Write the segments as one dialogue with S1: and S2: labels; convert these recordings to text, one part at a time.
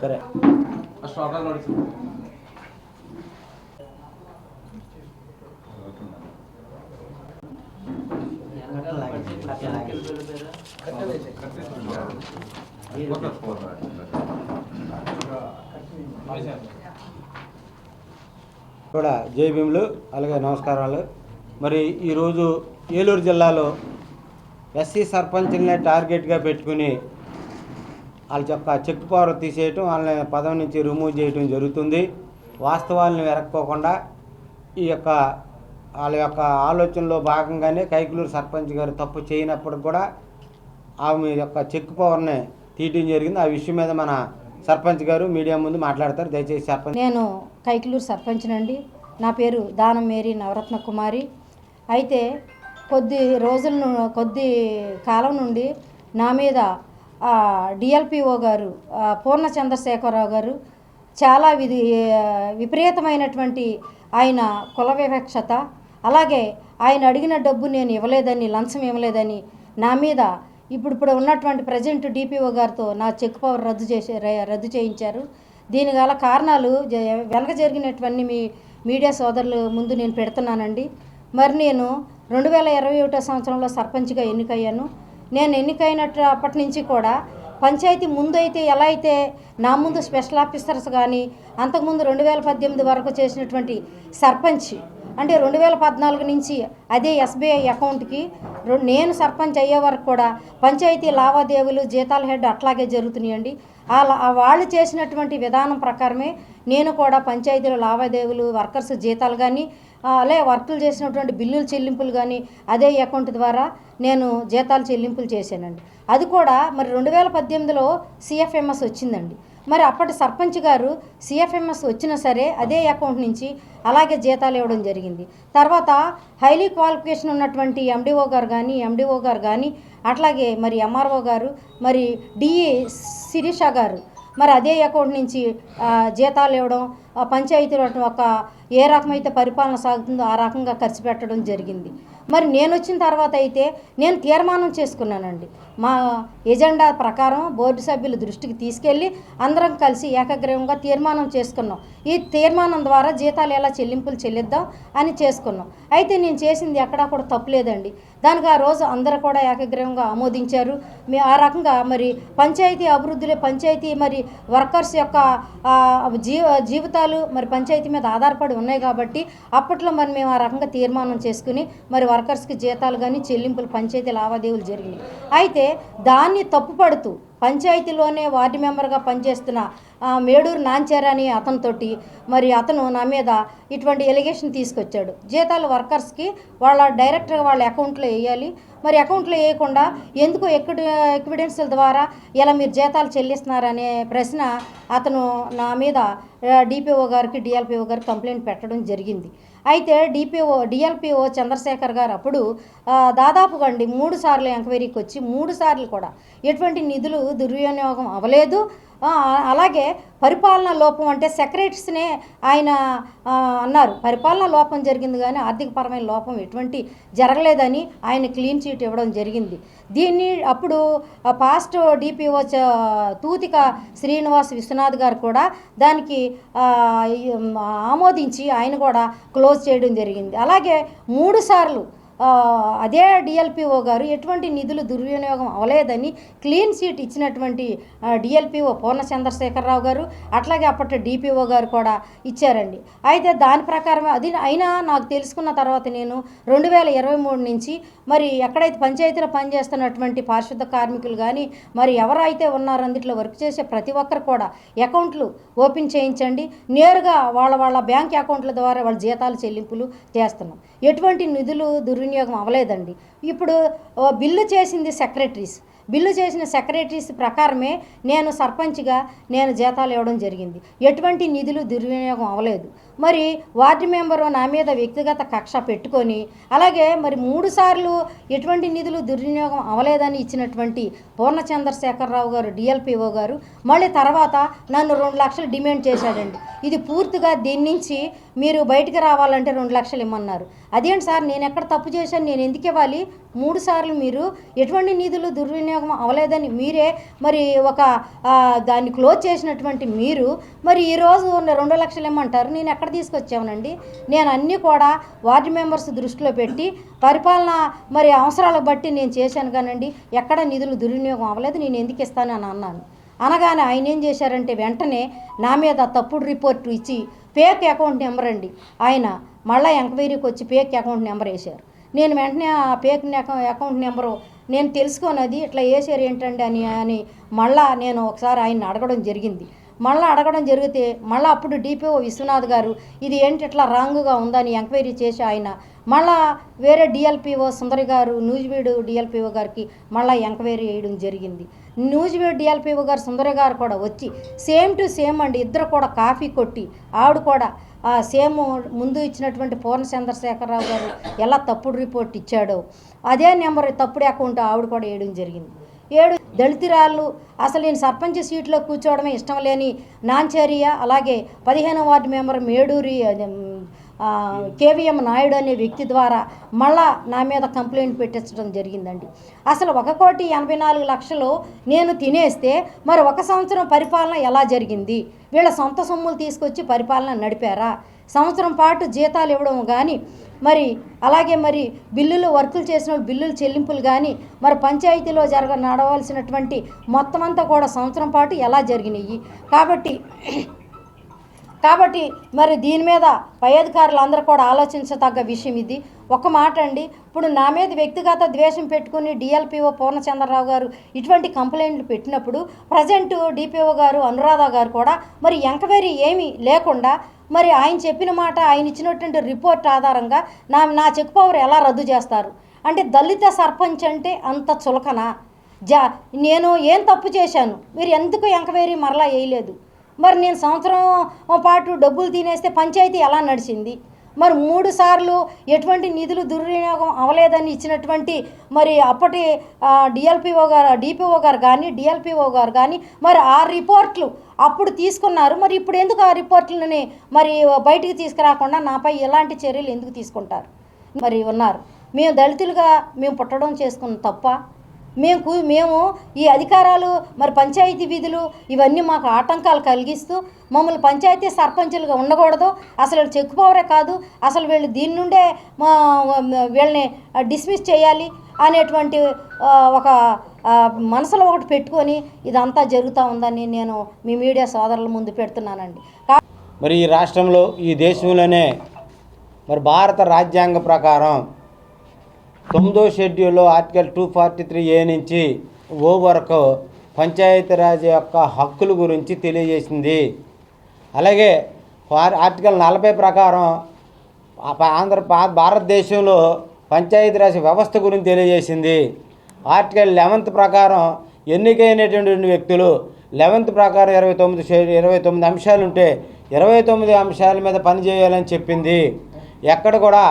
S1: సరే. కూడా జై భీములు అలాగే నమస్కారాలు. మరి ఈరోజు ఏలూరు జిల్లాలో ఎస్సీ సర్పంచ్ని టార్గెట్గా పెట్టుకుని వాళ్ళ యొక్క చెక్ పవర్ తీసేయటం వాళ్ళని పదవి నుంచి రిమూవ్ చేయటం జరుగుతుంది. వాస్తవాలను వెరక్కోకుండా ఈ యొక్క వాళ్ళ యొక్క ఆలోచనలో భాగంగానే కైకులూరు సర్పంచ్ గారు తప్పు చేయనప్పటికి కూడా ఆమె యొక్క చెక్ పవర్ని తీయటం జరిగింది. ఆ విషయం మీద మన సర్పంచ్ గారు మీడియా ముందు మాట్లాడతారు. దయచేసి సర్పంచ్
S2: నేను కైకులూరు సర్పంచ్ నండి నా పేరు దానం మేరీ నవరత్న కుమారి. అయితే కొద్ది రోజుల కొద్ది కాలం నుండి నా మీద డిఎల్పిఓ గారు పూర్ణ చంద్రశేఖరరావు గారు చాలా విధి విపరీతమైనటువంటి ఆయన కుల వివక్షత అలాగే ఆయన అడిగిన డబ్బు నేను ఇవ్వలేదని లంచం ఇవ్వలేదని నా మీద ఇప్పుడు ఇప్పుడు ఉన్నటువంటి ప్రజెంట్ డిపిఓ గారితో నా చెక్ పవర్ రద్దు చేసి రద్దు చేయించారు. దీని గల కారణాలు వెనక జరిగినటువంటి మీ మీడియా సోదరులు ముందు నేను పెడుతున్నానండి. మరి నేను రెండు వేల ఇరవై ఒకటో సంవత్సరంలో సర్పంచ్గా ఎన్నికయ్యాను. నేను ఎన్నికైనట్టు అప్పటి నుంచి కూడా పంచాయతీ ముందు అయితే ఎలా అయితే నా ముందు స్పెషల్ ఆఫీసర్స్ కానీ అంతకుముందు రెండు వేల పద్దెనిమిది వరకు చేసినటువంటి సర్పంచ్ అంటే రెండు వేల పద్నాలుగు నుంచి అదే ఎస్బీఐ అకౌంట్కి నేను సర్పంచ్ అయ్యే వరకు కూడా పంచాయతీ లావాదేవీలు జీతాల హెడ్ అట్లాగే జరుగుతున్నాయండి. ఆ వాళ్ళు చేసినటువంటి విధానం ప్రకారమే నేను కూడా పంచాయతీల లావాదేవీలు వర్కర్స్ జీతాలు కానీ అలాగే వర్కులు చేసినటువంటి బిల్లుల చెల్లింపులు కానీ అదే అకౌంట్ ద్వారా నేను జీతాలు చెల్లింపులు చేశానండి. అది కూడా మరి రెండు వేల పద్దెనిమిదిలో సిఎఫ్ఎంఎస్ వచ్చిందండి. మరి అప్పటి సర్పంచ్ గారు సిఎఫ్ఎంఎస్ వచ్చినా సరే అదే అకౌంట్ నుంచి అలాగే జీతాలు ఇవ్వడం జరిగింది. తర్వాత హైలీ క్వాలిఫికేషన్ ఉన్నటువంటి ఎండిఓ గారు కానీ ఎండిఓ గారు కానీ అట్లాగే మరి ఎంఆర్ఓ గారు మరి డిఈ శిరీష గారు మరి అదే అకౌంట్ నుంచి జీతాలు ఇవ్వడం ఆ పంచాయతీలో ఒక ఏ రకమైతే పరిపాలన సాగుతుందో ఆ రకంగా ఖర్చు పెట్టడం జరిగింది. మరి నేను వచ్చిన తర్వాత అయితే నేను తీర్మానం చేసుకున్నానండి. మా ఎజెండా ప్రకారం బోర్డు సభ్యుల దృష్టికి తీసుకెళ్ళి అందరం కలిసి ఏకగ్రీవంగా తీర్మానం చేసుకున్నాం. ఈ తీర్మానం ద్వారా జీతాలు ఎలా చెల్లింపులు చెల్లిద్దాం అని చేసుకున్నాం. అయితే నేను చేసింది ఎక్కడా కూడా తప్పులేదండి. దానికి ఆ రోజు అందరూ కూడా ఏకగ్రీవంగా ఆమోదించారు. మీ ఆ రకంగా మరి పంచాయతీ అభివృద్ధిలో పంచాయతీ మరి వర్కర్స్ యొక్క జీవ జీవితాలు మరి పంచాయతీ మీద ఆధారపడి ఉన్నాయి కాబట్టి అప్పట్లో మరి మేము ఆ రకంగా తీర్మానం చేసుకుని మరి వర్కర్స్కి జీతాలు కానీ చెల్లింపులు పంచాయతీ లావాదేవీలు జరిగినాయి. అయితే దాన్ని తప్పుపడుతూ పంచాయతీలోనే వార్డు మెంబర్గా పనిచేస్తున్న మేడూరు నాంచారని అతనితోటి మరి అతను నా మీద ఇటువంటి ఎలిగేషన్ తీసుకొచ్చాడు. జీతాలు వర్కర్స్కి వాళ్ళ డైరెక్ట్గా వాళ్ళ అకౌంట్లో వేయాలి. మరి అకౌంట్లో వేయకుండా ఎందుకు ఎక్కడ ఎక్విడెన్స్ల ద్వారా ఇలా మీరు జీతాలు చెల్లిస్తున్నారనే ప్రశ్న అతను నా మీద డిపిఓ గారికి డిఎల్పిఓ గారికి కంప్లైంట్ పెట్టడం జరిగింది. అయితే డిపిఓ డిఎల్పిఓ చంద్రశేఖర్ గారు అప్పుడు దాదాపుగా అండి మూడు సార్లు ఎంక్వైరీకి వచ్చి మూడు సార్లు కూడా ఎటువంటి నిధులు దుర్వినియోగం అవ్వలేదు. అలాగే పరిపాలన లోపం అంటే సెక్రటరీస్నే ఆయన అన్నారు. పరిపాలన లోపం జరిగింది కానీ ఆర్థికపరమైన లోపం ఎటువంటి జరగలేదని ఆయన క్లీన్ చీట్ ఇవ్వడం జరిగింది. దీన్ని అప్పుడు పాస్ట్ డిపిఓ తూతిక శ్రీనివాస్ విశ్వనాథ్ గారు కూడా దానికి ఆమోదించి ఆయన కూడా క్లోజ్ చేయడం జరిగింది. అలాగే మూడు సార్లు అదే డిఎల్పిఓ గారు ఎటువంటి నిధులు దుర్వినియోగం అవలేదని క్లీన్ సీట్ ఇచ్చినటువంటి డిఎల్పిఓ పూర్ణ చంద్రశేఖరరావు గారు అట్లాగే అప్పటి డిపిఓ గారు కూడా ఇచ్చారండి. అయితే దాని ప్రకారం అది అయినా నాకు తెలుసుకున్న తర్వాత నేను రెండు వేల ఇరవై మూడు నుంచి మరి ఎక్కడైతే పంచాయతీలో పనిచేస్తున్నటువంటి పారిశుద్ధ కార్మికులు కానీ మరి ఎవరైతే ఉన్నారో అందులో వర్క్ చేసే ప్రతి ఒక్కరు కూడా అకౌంట్లు ఓపెన్ చేయించండి. నేరుగా వాళ్ళ వాళ్ళ బ్యాంక్ అకౌంట్ల ద్వారా వాళ్ళ జీతాలు చెల్లింపులు చేస్తున్నాం. ఎటువంటి నిధులు దుర్వినియోగం అవ్వలేదండి. ఇప్పుడు ఓ బిల్లు చేసింది సెక్రటరీస్. బిల్లు చేసిన సెక్రటరీస్ ప్రకారమే నేను సర్పంచ్గా నేను జీతాలు ఇవ్వడం జరిగింది. ఎటువంటి నిధులు దుర్వినియోగం అవ్వలేదు. మరి వార్డు మెంబరు నా మీద వ్యక్తిగత కక్ష పెట్టుకొని అలాగే మరి మూడు సార్లు ఎటువంటి నిధులు దుర్వినియోగం అవ్వలేదని ఇచ్చినటువంటి పూర్ణ చంద్రశేఖరరావు గారు డిఎల్పిఓ గారు మళ్ళీ తర్వాత నన్ను రెండు లక్షలు డిమాండ్ చేశాడండి. ఇది పూర్తిగా దీని నుంచి మీరు బయటికి రావాలంటే రెండు లక్షలు ఇమ్మన్నారు. అదేంటి సార్ నేను ఎక్కడ తప్పు చేశాను? నేను ఎందుకు ఇవ్వాలి? మూడు సార్లు మీరు ఎటువంటి నిధులు దుర్వినియోగం అవ్వలేదని మీరే మరి ఒక దాన్ని క్లోజ్ చేసినటువంటి మీరు మరి ఈరోజు ఉన్న రెండు లక్షలు ఇమ్మంటారు. నేను ఎక్కడ తీసుకొచ్చామనండి. నేను అన్నీ కూడా వార్డు మెంబర్స్ దృష్టిలో పెట్టి పరిపాలన మరి అవసరాలు బట్టి నేను చేశాను కానండి. ఎక్కడ నిధులు దుర్వినియోగం అవ్వలేదు. నేను ఎందుకు ఇస్తాను అని అన్నాను. అనగానే ఆయన ఏం చేశారంటే వెంటనే నా మీద తప్పుడు రిపోర్టు ఇచ్చి ఫేక్ అకౌంట్ నెంబర్ అండి. ఆయన మళ్ళీ ఎంక్వైరీకి వచ్చి ఫేక్ అకౌంట్ నెంబర్ వేశారు. నేను వెంటనే ఆ ఫేక్ అకౌంట్ నెంబరు నేను తెలుసుకోనది ఇట్లా వేసారు ఏంటండి అని అని మళ్ళా నేను ఒకసారి ఆయన అడగడం జరిగింది. మళ్ళీ అడగడం జరిగితే మళ్ళీ అప్పుడు డిపిఓ విశ్వనాథ్ గారు ఇది ఏంటి ఇట్లా రాంగ్గా ఉందని ఎంక్వైరీ చేసి ఆయన మళ్ళా వేరే డిఎల్పిఓ సుందరి గారు న్యూజివీడు డిఎల్పిఓ గారికి మళ్ళీ ఎంక్వైరీ వేయడం జరిగింది. న్యూజివీడు డిఎల్పిఓ గారు సుందరి గారు కూడా వచ్చి సేమ్ టు సేమ్ అండి ఇద్దరు కూడా కాఫీ కొట్టి ఆవిడ కూడా ఆ సేమ్ ముందు ఇచ్చినటువంటి పూర్ణ చంద్రశేఖరరావు గారు ఎలా తప్పుడు రిపోర్ట్ ఇచ్చాడో అదే నెంబర్ తప్పుడు అకౌంట్ ఆవిడ కూడా వేయడం జరిగింది. ఏడు దళితురాళ్ళు. అసలు నేను సర్పంచ్ సీట్లో కూర్చోవడమే ఇష్టం లేని నాంచేరియ అలాగే పదిహేను ward member Meduri KVM Naidu అనే వ్యక్తి ద్వారా మళ్ళా నా మీద కంప్లైంట్ పెట్టించడం జరిగిందండి. అసలు ఒక కోటి ఎనభై నాలుగు లక్షలు నేను తినేస్తే మరి ఒక సంవత్సరం పరిపాలన ఎలా జరిగింది? వీళ్ళ సొంత సొమ్ములు తీసుకొచ్చి పరిపాలన నడిపారా? సంవత్సరం పాటు జీతాలు ఇవ్వడం కానీ మరి అలాగే మరి బిల్లులు వర్కులు చేసిన బిల్లులు చెల్లింపులు కానీ మరి పంచాయతీలో జరగ నడవలసినటువంటి మొత్తం అంతా కూడా సంవత్సరం పాటు ఎలా జరిగినాయి? కాబట్టి కాబట్టి మరి దీని మీద పై అధికారులు అందరూ కూడా ఆలోచించదగ్గ విషయం ఇది. ఒక మాట అండి ఇప్పుడు నా మీద వ్యక్తిగత ద్వేషం పెట్టుకుని డిఎల్పిఓ పూర్ణచంద్రరావు గారు ఇటువంటి కంప్లైంట్లు పెట్టినప్పుడు ప్రజెంట్ డిపిఓ గారు అనురాధ గారు కూడా మరి ఎంక్వైరీ ఏమీ లేకుండా మరి ఆయన చెప్పిన మాట ఆయన ఇచ్చినటువంటి రిపోర్ట్ ఆధారంగా నా నా చెక్ పవర్ ఎలా రద్దు చేస్తారు? అంటే దళిత సర్పంచ్ అంటే అంత చులకనా? జా నేను ఏం తప్పు చేశాను? మీరు ఎందుకు ఎంక్వైరీ మరలా వేయలేదు? మరి నేను సంవత్సరం పాటు డబ్బులు తినేస్తే పంచాయతీ ఎలా నడిచింది? మరి మూడు సార్లు ఎటువంటి నిధులు దుర్వినియోగం అవలేదని ఇచ్చినటువంటి మరి అప్పటి డిఎల్పిఓ గారు డిపిఓ గారు కానీ డిఎల్పిఓ గారు కానీ మరి ఆ రిపోర్ట్లు అప్పుడు తీసుకున్నారు. మరి ఇప్పుడు ఎందుకు ఆ రిపోర్ట్లని మరి బయటికి తీసుకురాకుండా నాపై ఎలాంటి చర్యలు ఎందుకు తీసుకుంటారు? మరి ఉన్నారు. మేము దళితులుగా మేము పుట్టడం చేసుకున్న తప్ప మేము మేము ఈ అధికారాలు మరి పంచాయతీ విధులు ఇవన్నీ మాకు ఆటంకాలు కలిగిస్తూ మమ్మల్ని పంచాయతీ సర్పంచులుగా ఉండకూడదు. అసలు వీళ్ళు చెక్ పవరే కాదు. అసలు వీళ్ళు దీని నుండే మా వీళ్ళని డిస్మిస్ చేయాలి అనేటువంటి ఒక మనసులో ఒకటి పెట్టుకొని ఇదంతా జరుగుతూ ఉందని నేను మీ మీడియా సోదరుల ముందు పెడుతున్నానండి.
S1: మరి ఈ రాష్ట్రంలో ఈ దేశంలోనే మరి భారత రాజ్యాంగ ప్రకారం తొమ్మిదో షెడ్యూల్లో article two forty three A నుంచి ఓ వరకు పంచాయతీరాజ్ యొక్క హక్కుల గురించి తెలియజేసింది. అలాగే ఆర్టికల్ నలభై ప్రకారం ఆంధ్ర భారతదేశంలో పంచాయతీరాజ్ వ్యవస్థ గురించి తెలియజేసింది. ఆర్టికల్ లెవెంత్ ప్రకారం ఎన్నికైనటువంటి వ్యక్తులు లెవెంత్ ప్రకారం ఇరవై తొమ్మిది ఇరవై తొమ్మిది అంశాలు ఉంటే ఇరవై తొమ్మిది అంశాల మీద పనిచేయాలని చెప్పింది. ఎక్కడ కూడా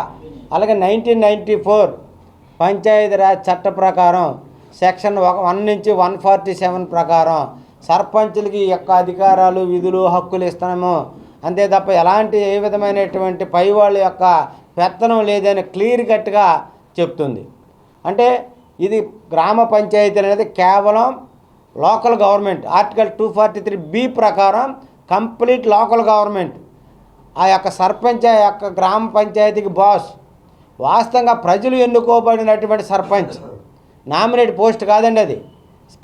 S1: అలాగే నైన్టీన్ నైంటీ ఫోర్ పంచాయతీరాజ్ చట్ట ప్రకారం సెక్షన్ ఒక వన్ నుంచి వన్ ఫార్టీ సెవెన్ ప్రకారం సర్పంచులకి యొక్క అధికారాలు విధులు హక్కులు ఇస్తున్నాము. అంతే తప్ప ఎలాంటి ఏ విధమైనటువంటి పై వాళ్ళ యొక్క పెత్తనం లేదని క్లియర్ కట్గా చెప్తుంది. అంటే ఇది గ్రామ పంచాయతీ అనేది కేవలం local government article two forty three B ప్రకారం కంప్లీట్ లోకల్ గవర్నమెంట్. ఆ యొక్క సర్పంచ్ ఆ యొక్క గ్రామ పంచాయతీకి బాస్ వాస్తవంగా ప్రజలు ఎన్నుకోబడినటువంటి సర్పంచ్. నామినేట్ పోస్ట్ కాదండి అది.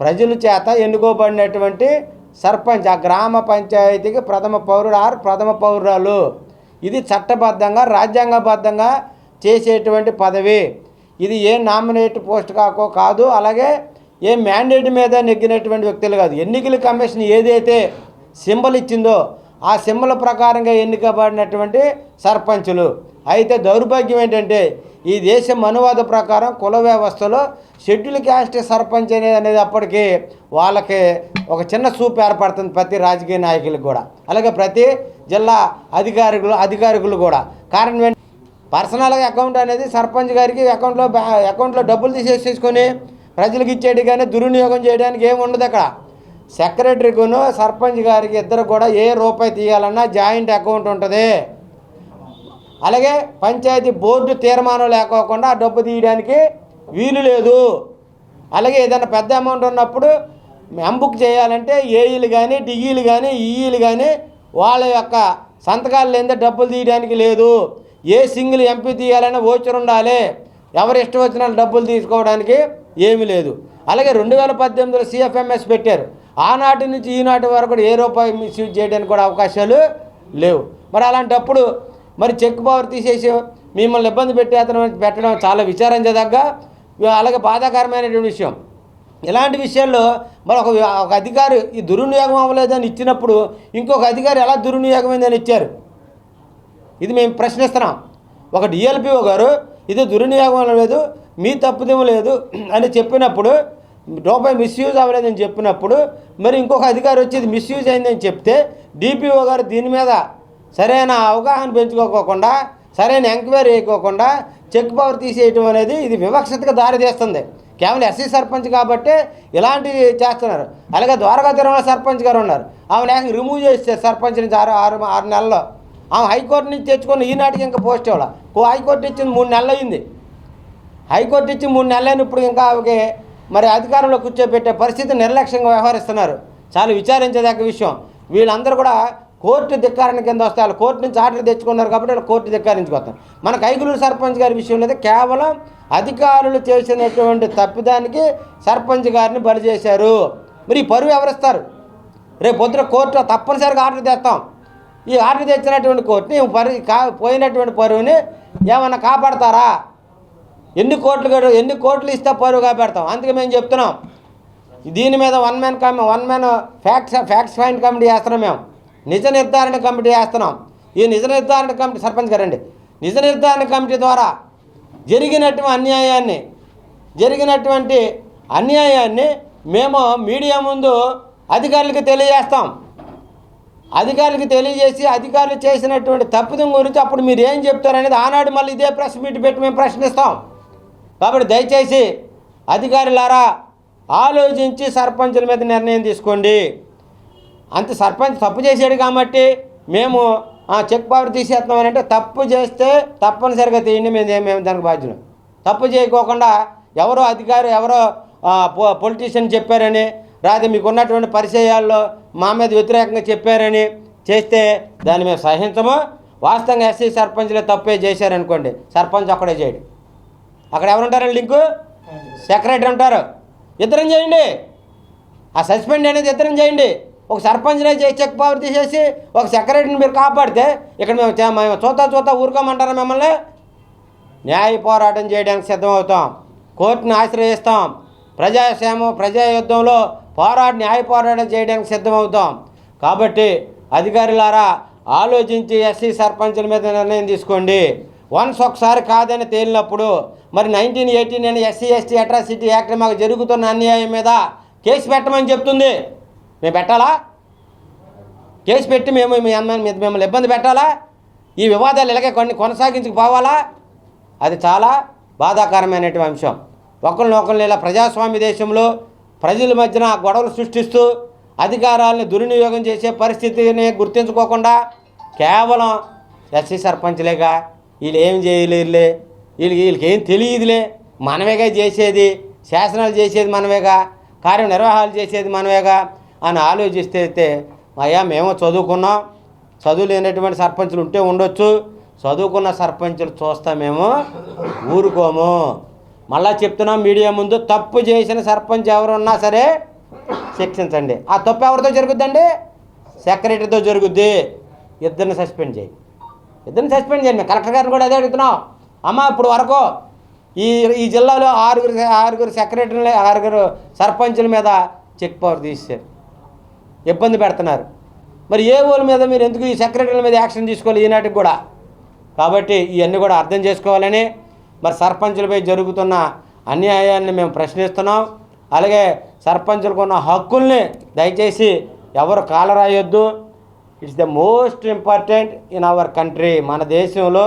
S1: ప్రజల చేత ఎన్నుకోబడినటువంటి సర్పంచ్ ఆ గ్రామ పంచాయతీకి ప్రథమ పౌరుడు ఆర్ ప్రథమ పౌరురాలు. ఇది చట్టబద్ధంగా రాజ్యాంగబద్ధంగా చేసేటువంటి పదవి. ఇది ఏ నామినేట్ పోస్ట్ కాకో కాదు అలాగే ఏ మ్యాండేట్ మీద నెగ్గినటువంటి వ్యక్తులు కాదు. ఎన్నికల కమిషన్ ఏదైతే సింబల్ ఇచ్చిందో ఆ సింబల్ ప్రకారంగా ఎన్నికబడినటువంటి సర్పంచులు. అయితే దౌర్భాగ్యం ఏంటంటే ఈ దేశం అనువాద ప్రకారం కుల వ్యవస్థలో షెడ్యూల్ క్యాస్ట్ సర్పంచ్ అనేది అనేది అప్పటికి వాళ్ళకి ఒక చిన్న చూపు ఏర్పడుతుంది ప్రతి రాజకీయ నాయకులకు కూడా. అలాగే ప్రతి జిల్లా అధికారులు అధికారికులు కూడా. కారణం ఏంటి? పర్సనల్గా అకౌంట్ అనేది సర్పంచ్ గారికి అకౌంట్లో అకౌంట్లో డబ్బులు తీసేసేసుకొని ప్రజలకు ఇచ్చేటి కానీ దుర్వినియోగం చేయడానికి ఏమి ఉండదు అక్కడ. సెక్రటరీకును సర్పంచ్ గారికి ఇద్దరు కూడా ఏ రూపాయి తీయాలన్నా జాయింట్ అకౌంట్ ఉంటుంది. అలాగే పంచాయతీ బోర్డు తీర్మానం లేకోకుండా ఆ డబ్బు తీయడానికి వీలు లేదు. అలాగే ఏదైనా పెద్ద అమౌంట్ ఉన్నప్పుడు ఎంబుక్ చేయాలంటే ఏఈలు కానీ డిఈలు కానీ ఈఈలు కానీ వాళ్ళ యొక్క సంతకాలు లేదా డబ్బులు తీయడానికి లేదు. ఏ సింగిల్ ఎంపీ తీయాలన్నా ఓచర్ ఉండాలి. ఎవరు ఇష్టం వచ్చిన వాళ్ళు డబ్బులు తీసుకోవడానికి ఏమీ లేదు. అలాగే రెండు వేల పద్దెనిమిదిలో సిఎఫ్ఎంఎస్ పెట్టారు. ఆనాటి నుంచి ఈనాటి వరకు కూడా ఏ రూపాయి మిస్యూజ్ చేయడానికి కూడా అవకాశాలు లేవు. మరి అలాంటప్పుడు మరి చెక్ పవర్ తీసేసి మిమ్మల్ని ఇబ్బంది పెట్టేతనం పెట్టడం చాలా విచారించదగ్గ అలాగే బాధాకరమైనటువంటి విషయం. ఇలాంటి విషయాల్లో మరి ఒక ఒక అధికారి ఈ దుర్వినియోగం అవ్వలేదని ఇచ్చినప్పుడు ఇంకొక అధికారి ఎలా దుర్వినియోగమైందని ఇచ్చారు? ఇది మేము ప్రశ్నిస్తున్నాం. ఒక డిఎల్పిఓ గారు ఇది దుర్వినియోగం లేదు మీ తప్పుదేమో లేదు అని చెప్పినప్పుడు రూపాయి మిస్యూజ్ అవ్వలేదని చెప్పినప్పుడు మరి ఇంకొక అధికారి వచ్చేది మిస్యూజ్ అయిందని చెప్తే డిపిఓ గారు దీని మీద సరైన అవగాహన పెంచుకోకుండా సరైన ఎంక్వైరీ చేయకోకుండా చెక్ పవర్ తీసేయటం అనేది ఇది వివక్షతకు దారితీస్తుంది కేవలం ఎస్సీ సర్పంచ్ కాబట్టి ఇలాంటివి చేస్తున్నారు. అలాగే ద్వారకా తిరుమల సర్పంచ్ గారు ఉన్నారు. ఆమె లేక రిమూవ్ చేస్తారు సర్పంచ్ నుంచి ఆరు ఆరు ఆరు నెలల్లో. ఆమె హైకోర్టు నుంచి తెచ్చుకొని ఈనాటికి ఇంకా పోస్ట్ ఇవ్వాలి? హైకోర్టు ఇచ్చింది మూడు నెలలు అయింది. హైకోర్టు ఇచ్చి మూడు నెలలైన ఇప్పుడు ఇంకా ఆమెకి మరి అధికారంలో కూర్చోబెట్టే పరిస్థితి నిర్లక్ష్యంగా వ్యవహరిస్తున్నారు. చాలా విచారించేదాక విషయం. వీళ్ళందరూ కూడా కోర్టు ధిక్కారణ కింద వస్తే వాళ్ళు కోర్టు నుంచి ఆర్డర్ తెచ్చుకున్నారు కాబట్టి వాళ్ళు కోర్టు ధిక్కారించుకొస్తారు. మన కైగులూరు సర్పంచ్ గారి విషయంలో అయితే కేవలం అధికారులు చేసినటువంటి తప్పిదానికి సర్పంచ్ గారిని బలి చేశారు. మరి ఈ పరువు ఎవరిస్తారు? రేపు పొద్దున కోర్టు తప్పనిసరిగా ఆర్డర్ తెస్తాం. ఈ ఆర్డర్ తెచ్చినటువంటి కోర్టుని పరి కా పోయినటువంటి పరువుని ఏమన్నా కాపాడతారా? ఎన్ని కోట్లు ఎన్ని కోట్లు ఇస్తే పరువు కాపాడతాం అందుకే మేము చెప్తున్నాం. దీని మీద one man కమి one man facts facts find committee చేస్తున్నాం మేము. నిజ నిర్ధారణ కమిటీ చేస్తున్నాం ఈ నిజ నిర్ధారణ కమిటీ సర్పంచ్ గారండి నిజ నిర్ధారణ కమిటీ ద్వారా జరిగినటువంటి అన్యాయాన్ని జరిగినటువంటి అన్యాయాన్ని మేము మీడియా ముందు అధికారులకు తెలియజేస్తాం. అధికారులకు తెలియజేసి అధికారులు చేసినటువంటి తప్పిదం గురించి అప్పుడు మీరు ఏం చెప్తారనేది ఆనాడు మళ్ళీ ఇదే ప్రెస్ మీట్ పెట్టి మేము ప్రశ్నిస్తాం. కాబట్టి దయచేసి అధికారులారా ఆలోచించి సర్పంచుల మీద నిర్ణయం తీసుకోండి. అంత సర్పంచ్ తప్పు చేశాడు కాబట్టి మేము ఆ, చెక్ పవర్ తీసేస్తున్నామని అంటే తప్పు చేస్తే తప్పనిసరిగా తీయండి మేము మేము దానికి బాధ్యులు. తప్పు చేయకోకుండా ఎవరో అధికారి ఎవరో పొలిటీషియన్ చెప్పారని రాదు మీకు ఉన్నటువంటి పరిచయాల్లో మా మీద వ్యతిరేకంగా చెప్పారని చేస్తే దాన్ని మేము సహించము. వాస్తవంగా ఎస్సీ సర్పంచ్లే తప్పే చేశారనుకోండి సర్పంచ్ అక్కడే చేయడు. అక్కడ ఎవరుంటారండి లింకు? సెక్రటరీ ఉంటారు. ఇద్దరం చేయండి. ఆ సస్పెండ్ అనేది ఇద్దరం చేయండి. ఒక సర్పంచ్నే చేసి చెక్ పవర్ తీసేసి ఒక సెక్రటరీని మీరు కాపాడితే ఇక్కడ మేము చే- మేము చూతా చూతా ఊరుకోమంటారా మిమ్మల్ని? న్యాయ పోరాటం చేయడానికి సిద్ధమవుతాం. కోర్టుని ఆశ్రయిస్తాం. ప్రజాక్షేమం ప్రజా యుద్ధంలో పోరాట న్యాయ పోరాటం చేయడానికి సిద్ధమవుతాం. కాబట్టి అధికారులారా ఆలోచించి ఎస్సీ సర్పంచుల మీద నిర్ణయం తీసుకోండి. వన్స్ ఒకసారి కాదని తేలినప్పుడు మరి నైన్టీన్ ఎయిటీన్ అని ఎస్సీ ఎస్టీ అట్రాసిటీ యాక్ట్ మాకు జరుగుతున్న అన్యాయం మీద కేసు పెట్టమని చెప్తుంది. మేము పెట్టాలా? కేసు పెట్టి మేము మీ అమ్మాయిని మీద మిమ్మల్ని ఇబ్బంది పెట్టాలా? ఈ వివాదాలు ఇలాగే కొన్ని కొనసాగించుకుపోవాలా అది చాలా బాధాకరమైనటువంటి అంశం. ఒకరిని ఒకరిని ఇలా ప్రజాస్వామ్య దేశంలో ప్రజల మధ్యన గొడవలు సృష్టిస్తూ అధికారాలను దుర్వినియోగం చేసే పరిస్థితిని గుర్తించుకోకుండా కేవలం ఎస్సీ సర్పంచ్లేగా వీళ్ళు ఏం చేయలేరులే? వీళ్ళకి వీళ్ళకి ఏం తెలియదులే? మనమేగా చేసేది? శాసనాలు చేసేది మనమేగా? కార్యనిర్వాహాలు చేసేది మనమేగా? అని ఆలోచిస్తే అయ్యా మేము చదువుకున్నాం. చదువు లేనటువంటి సర్పంచులు ఉంటే ఉండొచ్చు. చదువుకున్న సర్పంచులు చూస్తామేమో ఊరుకోము. మళ్ళా చెప్తున్నాం మీడియా ముందు తప్పు చేసిన సర్పంచ్ ఎవరున్నా సరే శిక్షించండి. ఆ తప్పు ఎవరితో జరుగుద్దండి? సెక్రటరీతో జరుగుద్ది. ఇద్దరిని సస్పెండ్ చేయి. ఇద్దరిని సస్పెండ్ చేయండి. కలెక్టర్ గారిని కూడా అదే అడుగుతున్నాం. అమ్మ ఇప్పుడు వరకు ఈ ఈ జిల్లాలో ఆరుగురు ఆరుగురు సెక్రటరీలు ఆరుగురు సర్పంచుల మీద చెక్ పవర్ తీశారు ఇబ్బంది పెడుతున్నారు. మరి ఏ ఊళ్ళ మీద మీరు ఎందుకు ఈ సెక్రటరీల మీద యాక్షన్ తీసుకోవాలి ఈనాటికి కూడా? కాబట్టి ఇవన్నీ కూడా అర్థం చేసుకోవాలని మరి సర్పంచులపై జరుగుతున్న అన్యాయాన్ని మేము ప్రశ్నిస్తున్నాం. అలాగే సర్పంచులకు ఉన్న హక్కుల్ని దయచేసి ఎవరు కాలరాయొద్దు. It's the most important in our country మన దేశంలో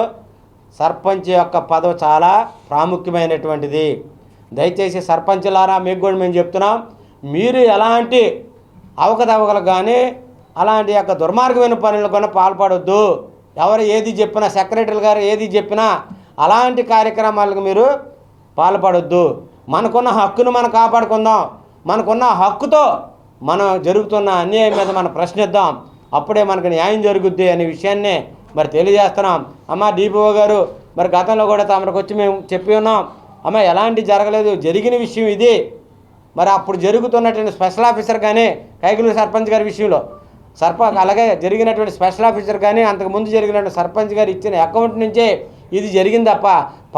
S1: సర్పంచ్ యొక్క పదవి చాలా ప్రాముఖ్యమైనటువంటిది. దయచేసి సర్పంచ్లారా మీకు కూడా మేము చెప్తున్నాం మీరు ఎలాంటి అవకతవకలు కానీ అలాంటి యొక్క దుర్మార్గమైన పనులు కూడా పాల్పడొద్దు. ఎవరు ఏది చెప్పినా సెక్రటరీ గారు ఏది చెప్పినా అలాంటి కార్యక్రమాలకు మీరు పాల్పడొద్దు. మనకున్న హక్కును మనం కాపాడుకుందాం. మనకున్న హక్కుతో మనం జరుగుతున్న అన్యాయం మీద మనం ప్రశ్నిద్దాం. అప్పుడే మనకు న్యాయం జరుగుద్ది అనే విషయాన్నే మరి తెలియజేస్తున్నాం. అమ్మ డిపిఓ గారు మరి గతంలో కూడా తమకు వచ్చి మేము చెప్పి ఉన్నాం. అమ్మ ఎలాంటి జరగలేదు జరిగిన విషయం ఇది. మరి అప్పుడు జరుగుతున్నటువంటి స్పెషల్ ఆఫీసర్ కానీ కైకులు సర్పంచ్ గారి విషయంలో. సర్పంచ్ అలాగే జరిగినటువంటి స్పెషల్ ఆఫీసర్ కానీ అంతకుముందు జరిగినటువంటి సర్పంచ్ గారు ఇచ్చిన అకౌంట్ నుంచే ఇది జరిగింది తప్ప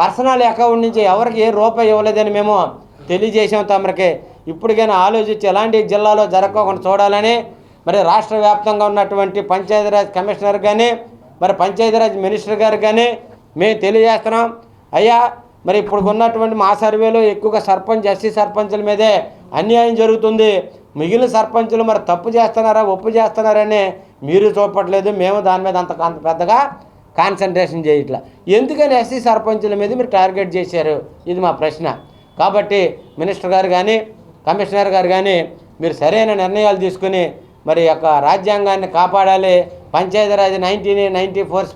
S1: పర్సనల్ అకౌంట్ నుంచి ఎవరికి ఏ రూపాయి ఇవ్వలేదని మేము తెలియజేసాం తమరికి. ఇప్పటికైనా ఆలోచించి ఎలాంటి జిల్లాలో జరగకుండా చూడాలని మరి రాష్ట్ర వ్యాప్తంగా ఉన్నటువంటి పంచాయతీరాజ్ కమిషనర్ కానీ మరి పంచాయతీరాజ్ మినిస్టర్ గారు కానీ మేము తెలియజేస్తున్నాం. అయ్యా మరి ఇప్పుడు ఉన్నటువంటి మా సర్వేలో ఎక్కువగా సర్పంచ్ ఎస్సీ సర్పంచుల మీదే అన్యాయం జరుగుతుంది. మిగిలిన సర్పంచులు మరి తప్పు చేస్తున్నారా ఒప్పు చేస్తున్నారని మీరు చూపట్లేదు. మేము దాని మీద అంత అంత పెద్దగా కాన్సన్ట్రేషన్ చేయట్లా. ఎందుకని ఎస్సీ సర్పంచుల మీద మీరు టార్గెట్ చేశారు? ఇది మా ప్రశ్న. కాబట్టి మినిస్టర్ గారు కానీ కమిషనర్ గారు కానీ మీరు సరైన నిర్ణయాలు తీసుకుని మరి యొక్క రాజ్యాంగాన్ని కాపాడాలి. పంచాయతీరాజ్ నైన్టీన్ నైన్టీ ఫోర్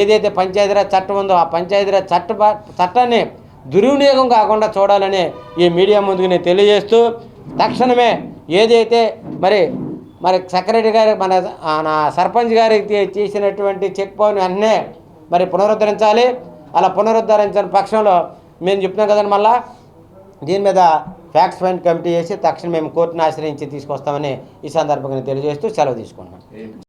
S1: ఏదైతే పంచాయతీరాజ్ చట్టం ఉందో ఆ పంచాయతీరాజ్ చట్ట చట్టాన్ని దుర్వినియోగం కాకుండా చూడాలని ఈ మీడియా ముందుకు నేను తెలియజేస్తూ తక్షణమే ఏదైతే మరి మరి సెక్రటరీ గారి మన నా సర్పంచ్ గారికి చేసినటువంటి చెక్ పవన్ అన్నే మరి పునరుద్ధరించాలి. అలా పునరుద్ధరించిన పక్షంలో మేము చెప్తున్నాం కదండి మళ్ళా దీని మీద ఫ్యాక్ట్స్ ఫైండ్ కమిటీ చేసి తక్షణం మేము కోర్టును ఆశ్రయించి తీసుకొస్తామని ఈ సందర్భంగా తెలియజేస్తూ సెలవు
S3: తీసుకున్నాం